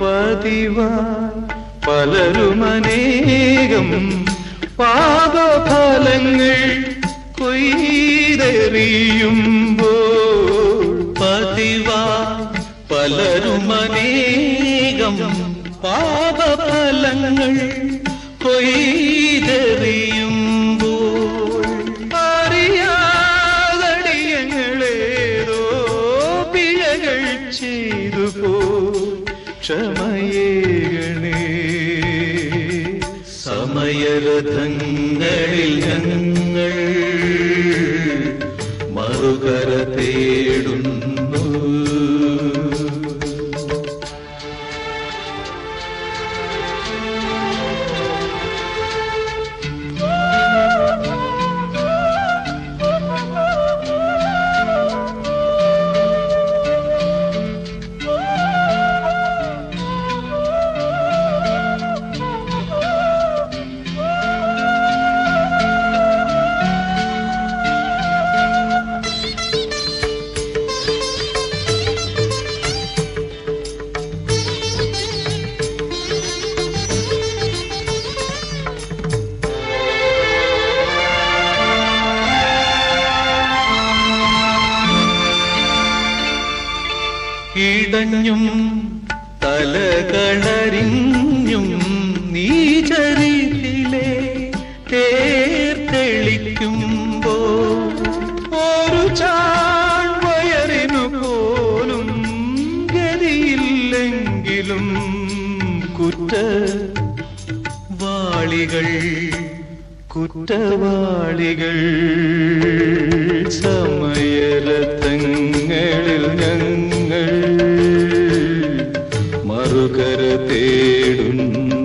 പതിവാ. പലരുമനേകം പാപഫലങ്ങൾ കൊയ്തെറിയുമ്പോ പതിവാ. പലരുമനേകം പാപഫലങ്ങൾ കൊയ്തെറിയുമ്പോൾ പിഴകൾ ചെയ്തു പോ ക്ഷമയേകണേ. സമയരഥങ്ങളിൽ ഞങ്ങൾ മറുകര തേടുന്നു. ഇടഞ്ഞും തലകളറിഞ്ഞും നീചരിതിലെ തേർത്തെളിക്കുമ്പോ ഒരു ചാൺവയറിനു പോലും ഗതിയില്ലെങ്കിലും കുറ്റ വാളികൾ കുറ്റവാളികൾ ഒരു തേടും